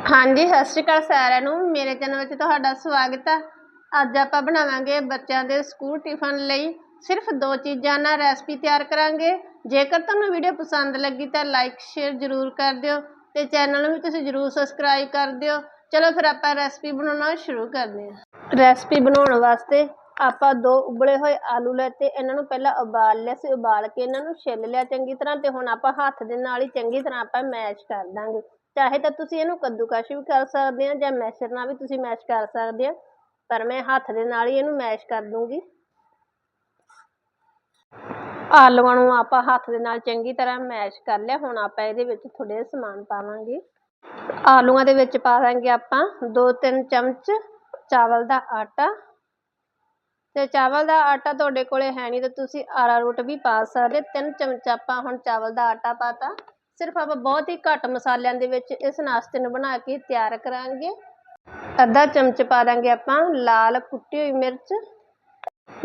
ਹਾਂਜੀ, ਸਤਿ ਸ਼੍ਰੀ ਅਕਾਲ ਸਾਰਿਆਂ ਨੂੰ। ਮੇਰੇ ਚੈਨਲ ਵਿੱਚ ਤੁਹਾਡਾ ਸਵਾਗਤ ਹੈ ਅੱਜ ਆਪਾਂ ਬਣਾਵਾਂਗੇ ਬੱਚਿਆਂ ਦੇ ਸਕੂਲ ਟਿਫਨ ਲਈ ਸਿਰਫ ਦੋ ਚੀਜ਼ਾਂ ਨਾਲ ਰੈਸਪੀ ਤਿਆਰ ਕਰਾਂਗੇ। ਜੇਕਰ ਤੁਹਾਨੂੰ ਵੀਡੀਓ ਪਸੰਦ ਲੱਗੀ ਤਾਂ ਲਾਈਕ, ਸ਼ੇਅਰ ਜ਼ਰੂਰ ਕਰ ਦਿਓ ਤੇ ਚੈਨਲ ਨੂੰ ਵੀ ਤੁਸੀਂ ਜ਼ਰੂਰ ਸਬਸਕ੍ਰਾਈਬ ਕਰ ਦਿਓ। ਚਲੋ ਫਿਰ ਆਪਾਂ ਰੈਸਪੀ ਬਣਾਉਣਾ ਸ਼ੁਰੂ ਕਰਦੇ ਹਾਂ। ਰੈਸਪੀ ਬਣਾਉਣ ਵਾਸਤੇ ਆਪਾਂ ਦੋ ਉਬਲੇ ਹੋਏ ਆਲੂ ਲੈਤੇ ਇਹਨਾਂ ਨੂੰ ਪਹਿਲਾਂ ਉਬਾਲ ਲਿਆ ਸੀ। ਉਬਾਲ ਕੇ ਇਹਨਾਂ ਨੂੰ ਛਿੱਲ ਲਿਆ ਚੰਗੀ ਤਰ੍ਹਾਂ ਤੇ ਹੁਣ ਆਪਾਂ ਹੱਥ ਦੇ ਨਾਲ ਹੀ ਚੰਗੀ ਤਰ੍ਹਾਂ ਆਪਾਂ ਮੈਸ਼ ਕਰ ਦਾਂਗੇ। ਚਾਹੇ ਤਾਂ ਤੁਸੀਂ ਇਹਨੂੰ ਕੱਦੂਕਸ਼ ਵੀ ਕਰ ਸਕਦੇ ਆ ਜਾਂ ਮੈਸ਼ਰ ਨਾਲ ਵੀ ਤੁਸੀਂ ਮੈਸ਼ ਕਰ ਸਕਦੇ ਆ, ਪਰ ਮੈਂ ਹੱਥ ਦੇ ਨਾਲ ਹੀ ਇਹਨੂੰ ਮੈਸ਼ ਕਰ ਦੂੰਗੀ। ਆਲੂਆਂ ਨੂੰ ਆਪਾਂ ਹੱਥ ਦੇ ਨਾਲ ਚੰਗੀ ਤਰ੍ਹਾਂ ਮੈਸ਼ ਕਰ ਲਿਆ, ਹੁਣ ਆਪਾਂ ਇਹਦੇ ਵਿੱਚ ਥੋੜੇ ਸਮਾਨ ਪਾਵਾਂਗੇ। ਆਲੂਆਂ ਦੇ ਵਿੱਚ ਪਾ ਦਾਂਗੇ ਆਪਾਂ 2-3 ਚਮਚ ਚਾਵਲ ਦਾ ਆਟਾ। ਤੇ ਚਾਵਲ ਦਾ ਆਟਾ ਤੁਹਾਡੇ ਕੋਲੇ ਹੈ ਨਹੀਂ ਤਾਂ ਤੁਸੀਂ ਆਰਾ ਆਰਾਰੋਟ ਵੀ ਪਾ ਸਕਦੇ, ਤਿੰਨ ਚਮਚ ਆਪਾਂ ਹੁਣ ਚਾਵਲ ਦਾ ਆਟਾ ਪਾਤਾ। ਸਿਰਫ ਆਪਾਂ ਬਹੁਤ ਹੀ ਘੱਟ ਮਸਾਲਿਆਂ ਦੇ ਵਿੱਚ ਇਸ ਨਾਸ਼ਤੇ ਨੂੰ ਬਣਾ ਕੇ ਤਿਆਰ ਕਰਾਂਗੇ। ਅੱਧਾ ਚਮਚ ਪਾ ਦਾਂਗੇ ਆਪਾਂ ਲਾਲ ਕੁੱਟੀ ਹੋਈ ਮਿਰਚ।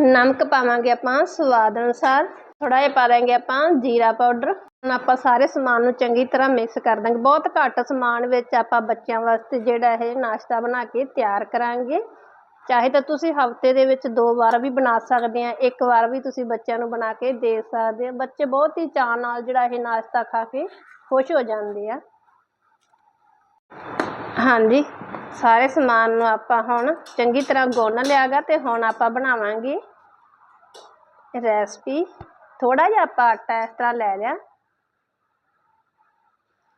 ਨਮਕ ਪਾਵਾਂਗੇ ਆਪਾਂ ਸਵਾਦ ਅਨੁਸਾਰ। ਥੋੜਾ ਜਿਹਾ ਪਾ ਦਾਂਗੇ ਆਪਾਂ ਜੀਰਾ ਪਾਊਡਰ। ਹੁਣ ਆਪਾਂ ਸਾਰੇ ਸਮਾਨ ਨੂੰ ਚੰਗੀ ਤਰ੍ਹਾਂ ਮਿਕਸ ਕਰ ਦਾਂਗੇ। ਬਹੁਤ ਘੱਟ ਸਮਾਨ ਵਿੱਚ ਆਪਾਂ ਬੱਚਿਆਂ ਵਾਸਤੇ ਜਿਹੜਾ ਇਹ ਨਾਸ਼ਤਾ ਬਣਾ ਕੇ ਤਿਆਰ ਕਰਾਂਗੇ। ਚਾਹੇ ਤਾਂ ਤੁਸੀਂ ਹਫ਼ਤੇ ਦੇ ਵਿੱਚ ਦੋ ਵਾਰ ਵੀ ਬਣਾ ਸਕਦੇ ਆ, ਇੱਕ ਵਾਰ ਵੀ ਤੁਸੀਂ ਬੱਚਿਆਂ ਨੂੰ ਬਣਾ ਕੇ ਦੇ ਸਕਦੇ ਆ। ਬੱਚੇ ਬਹੁਤ ਹੀ ਚਾਅ ਨਾਲ ਜਿਹੜਾ ਇਹ ਨਾਸ਼ਤਾ ਖਾ ਕੇ ਖੁਸ਼ ਹੋ ਜਾਂਦੇ ਆ। ਹਾਂਜੀ, ਸਾਰੇ ਸਮਾਨ ਨੂੰ ਆਪਾਂ ਹੁਣ ਚੰਗੀ ਤਰ੍ਹਾਂ ਗੁੰਨ ਲਿਆਗਾ ਤੇ ਹੁਣ ਆਪਾਂ ਬਣਾਵਾਂਗੇ ਰੈਸਪੀ। ਥੋੜਾ ਜਿਹਾ ਆਪਾਂ ਆਟਾ ਇਸ ਤਰ੍ਹਾਂ ਲੈ ਲਿਆ।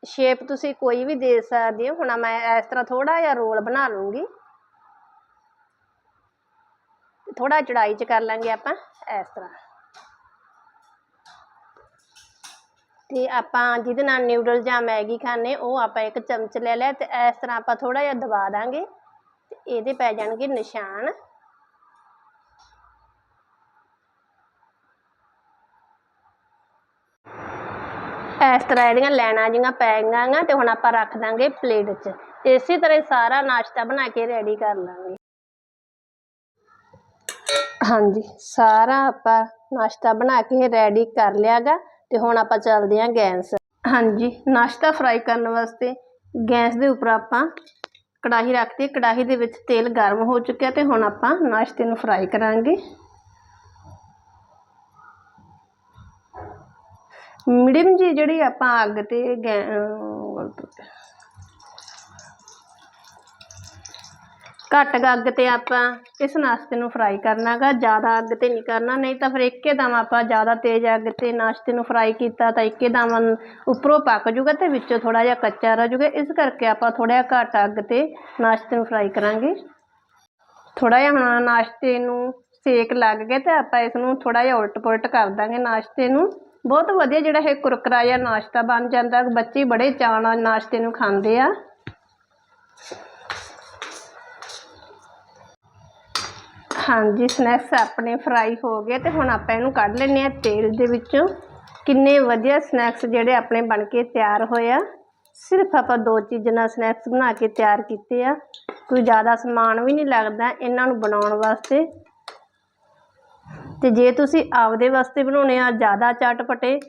ਸ਼ੇਪ ਤੁਸੀਂ ਕੋਈ ਵੀ ਦੇ ਸਕਦੇ ਹੋ। ਹੁਣ ਮੈਂ ਇਸ ਤਰ੍ਹਾਂ ਥੋੜਾ ਜਿਹਾ ਰੋਲ ਬਣਾ ਲੂੰਗੀ। ਥੋੜਾ ਚੜਾਈ ਚ ਕਰ ਲਾਂਗੇ ਆਪਾਂ ਇਸ ਤਰ੍ਹਾਂ ਤੇ ਆਪਾਂ ਜਿਹਦੇ ਨਾਲ ਨਿਊਡਲ ਜਾਂ ਮੈਗੀ ਖਾਣੇ ਉਹ ਆਪਾਂ ਇੱਕ ਚਮਚ ਲੈ ਲਿਆ ਤੇ ਇਸ ਤਰ੍ਹਾਂ ਆਪਾਂ ਥੋੜਾ ਜਿਹਾ ਦਬਾ ਦਾਂਗੇ ਤੇ ਇਹਦੇ ਪੈ ਜਾਣਗੇ ਨਿਸ਼ਾਨ ਇਸ ਤਰ੍ਹਾਂ ਇਹਦੀਆਂ ਲੈਣਾ ਜੀਆਂ ਪੈ ਗਈਆਂ ਤੇ ਹੁਣ ਆਪਾਂ ਰੱਖ ਦਾਂਗੇ ਪਲੇਟ 'ਚ ਇਸੇ ਤਰ੍ਹਾਂ ਸਾਰਾ ਨਾਸ਼ਤਾ ਬਣਾ ਕੇ ਰੈਡੀ ਕਰ ਲਾਂਗੇ ਹਾਂਜੀ, ਸਾਰਾ ਆਪਾਂ ਨਾਸ਼ਤਾ ਬਣਾ ਕੇ ਰੈਡੀ ਕਰ ਲਿਆਗਾ ਤੇ ਹੁਣ ਆਪਾਂ ਚੱਲਦੇ ਆਂ ਗੈਸ। ਹਾਂਜੀ, ਨਾਸ਼ਤਾ ਫਰਾਈ ਕਰਨ ਵਾਸਤੇ ਗੈਸ ਦੇ ਉੱਪਰ ਆਪਾਂ ਕੜਾਹੀ ਰੱਖਤੀ ਕੜਾਹੀ ਦੇ ਵਿੱਚ ਤੇਲ ਗਰਮ ਹੋ ਚੁੱਕਿਆ ਤੇ ਹੁਣ ਆਪਾਂ ਨਾਸ਼ਤੇ ਨੂੰ ਫਰਾਈ ਕਰਾਂਗੇ। ਮੀਡੀਅਮ ਜੀ ਜਿਹੜੀ ਆਪਾਂ ਅੱਗ ਤੇ ਘੱਟ ਅੱਗ ਤੇ ਆਪਾਂ ਇਸ ਨਾਸ਼ਤੇ ਨੂੰ ਫਰਾਈ ਕਰਨਾਗਾ, ਜ਼ਿਆਦਾ ਅੱਗ ਤੇ ਨਹੀਂ ਕਰਨਾ, ਨਹੀਂ ਤਾਂ ਫਿਰ ਇੱਕੇ ਦਮ ਆਪਾਂ ਜ਼ਿਆਦਾ ਤੇਜ਼ ਅੱਗ ਤੇ ਨਾਸ਼ਤੇ ਨੂੰ ਫਰਾਈ ਕੀਤਾ ਤਾਂ ਇੱਕੇ ਦਮ ਉੱਪਰੋਂ ਪੱਕ ਜੂਗਾ ਤੇ ਵਿੱਚੋਂ ਥੋੜਾ ਜਿਹਾ ਕੱਚਾ ਰਹਿ ਜੂਗਾ, ਇਸ ਕਰਕੇ ਆਪਾਂ ਥੋੜਾ ਜਿਹਾ ਘੱਟ ਅੱਗ ਤੇ ਨਾਸ਼ਤੇ ਨੂੰ ਫਰਾਈ ਕਰਾਂਗੇ। ਥੋੜਾ ਜਿਹਾ ਹੁਣ ਨਾਸ਼ਤੇ ਨੂੰ ਸੇਕ ਲੱਗ ਗਿਆ ਤੇ ਆਪਾਂ ਇਸ ਨੂੰ ਥੋੜਾ ਜਿਹਾ ਉਲਟ ਪੁਲਟ ਕਰ ਦਾਂਗੇ ਨਾਸ਼ਤੇ ਨੂੰ। ਬਹੁਤ ਵਧੀਆ ਜਿਹੜਾ ਇਹ ਕੁਰਕਰਾ ਜਾਂ ਨਾਸ਼ਤਾ ਬਣ ਜਾਂਦਾ, ਬੱਚੇ ਬੜੇ ਚਾਅ ਨਾਲ ਨਾਸ਼ਤੇ ਨੂੰ ਖਾਂਦੇ ਆ। ਹਾਂਜੀ, ਸਨੈਕਸ ਆਪਣੇ ਫਰਾਈ ਹੋ ਗਏ ਤੇ ਹੁਣ ਆਪਾਂ ਇਹਨੂੰ ਕੱਢ ਲੈਨੇ ਆ ਤੇਲ ਦੇ ਵਿੱਚੋਂ। ਕਿੰਨੇ ਵਧੀਆ ਸਨੈਕਸ ਜਿਹੜੇ ਆਪਣੇ ਬਣ ਕੇ ਤਿਆਰ ਹੋਏ ਆ। ਸਿਰਫ ਆਪਾਂ ਦੋ ਚੀਜ਼ਾਂ ਨਾਲ ਸਨੈਕਸ ਬਣਾ ਕੇ ਤਿਆਰ ਕੀਤੇ ਆ। ਕੋਈ ਜ਼ਿਆਦਾ ਸਮਾਨ ਵੀ ਨਹੀਂ ਲੱਗਦਾ ਇਹਨਾਂ ਨੂੰ ਬਣਾਉਣ ਵਾਸਤੇ। ਤੇ ਜੇ ਤੁਸੀਂ ਆਪਦੇ ਵਾਸਤੇ ਬਣਾਉਣੇ ਆ ਜ਼ਿਆਦਾ ਚਟਪਟੇ,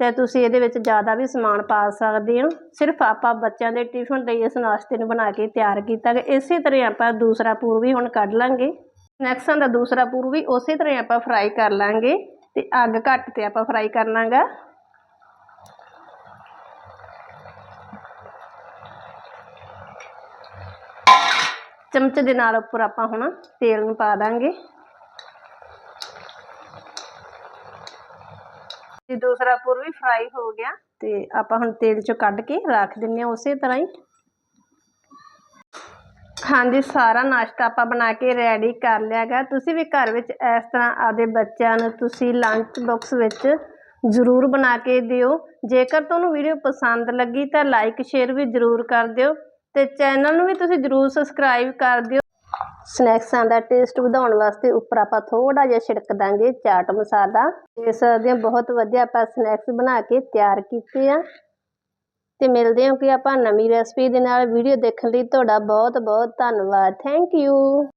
ਤੇ ਤੁਸੀਂ ਇਹਦੇ ਵਿੱਚ ਜ਼ਿਆਦਾ ਵੀ ਸਮਾਨ ਪਾ ਸਕਦੇ ਹੋ। ਸਿਰਫ ਆਪਾਂ ਬੱਚਿਆਂ ਦੇ ਟਿਫਨ ਲਈ ਇਸ ਨਾਸ਼ਤੇ ਨੂੰ ਬਣਾ ਕੇ ਤਿਆਰ ਕੀਤਾ। ਗਿਆ ਇਸੇ ਤਰ੍ਹਾਂ ਆਪਾਂ ਦੂਸਰਾ ਪੂਰ ਵੀ ਹੁਣ ਕੱਢ ਲਾਂਗੇ। ਸਨੈਕਸਾਂ ਦਾ ਦੂਸਰਾ ਪੂਰ ਵੀ ਉਸੇ ਤਰ੍ਹਾਂ ਆਪਾਂ ਫਰਾਈ ਕਰ ਲਾਂਗੇ ਤੇ ਅੱਗ ਘੱਟ ਤੇ ਆਪਾਂ ਫਰਾਈ ਕਰਨਾਗਾ ਚਮਚ ਦੇ ਨਾਲ ਉੱਪਰ ਆਪਾਂ ਹੁਣ ਤੇਲ ਨੂੰ ਪਾ ਦਾਂਗੇ। ਤੇ ਦੂਸਰਾ ਪੁਰ ਵੀ ਫਰਾਈ ਹੋ ਗਿਆ ਤੇ ਆਪਾਂ ਹੁਣ ਤੇਲ ਚੋਂ ਕੱਢ ਕੇ ਰੱਖ ਦਿੰਨੇ ਆ ਉਸੇ ਤਰ੍ਹਾਂ ਹੀ। ਹਾਂਜੀ, ਸਾਰਾ ਨਾਸ਼ਤਾ ਆਪਾਂ ਬਣਾ ਕੇ ਰੈਡੀ ਕਰ ਲਿਆਗਾ ਤੁਸੀਂ ਵੀ ਘਰ ਵਿੱਚ ਇਸ ਤਰ੍ਹਾਂ ਆਦੇ ਬੱਚਿਆਂ ਨੂੰ ਤੁਸੀਂ ਲੰਚ ਬਾਕਸ ਵਿੱਚ ਜ਼ਰੂਰ ਬਣਾ ਕੇ ਦਿਓ। ਜੇਕਰ ਤੁਹਾਨੂੰ ਵੀਡੀਓ ਪਸੰਦ ਲੱਗੀ ਤਾਂ ਲਾਈਕ ਸ਼ੇਅਰ ਵੀ ਜ਼ਰੂਰ ਕਰ ਦਿਓ ਤੇ ਚੈਨਲ ਨੂੰ ਵੀ ਤੁਸੀਂ ਜ਼ਰੂਰ ਸਬਸਕ੍ਰਾਈਬ ਕਰ ਦਿਓ। ਸਨੈਕਸਾਂ ਦਾ ਟੇਸਟ ਵਧਾਉਣ ਵਾਸਤੇ ਉੱਪਰ ਆਪਾਂ ਥੋੜਾ ਜਿਹਾ ਛਿੜਕ ਦਾਂਗੇ ਚਾਟ ਮਸਾਲਾ। ਇਸ ਦੀਆਂ ਬਹੁਤ ਵਧੀਆ ਆਪਾਂ ਸਨੈਕਸ ਬਣਾ ਕੇ ਤਿਆਰ ਕੀਤੇ ਆ। ਤੇ ਮਿਲਦੇ ਹਾਂ ਕਿ ਆਪਾਂ ਨਵੀਂ ਰੈਸਪੀ ਦੇ ਨਾਲ ਵੀਡੀਓ ਦੇਖਣ ਲਈ ਤੁਹਾਡਾ ਬਹੁਤ ਬਹੁਤ ਧੰਨਵਾਦ। Thank you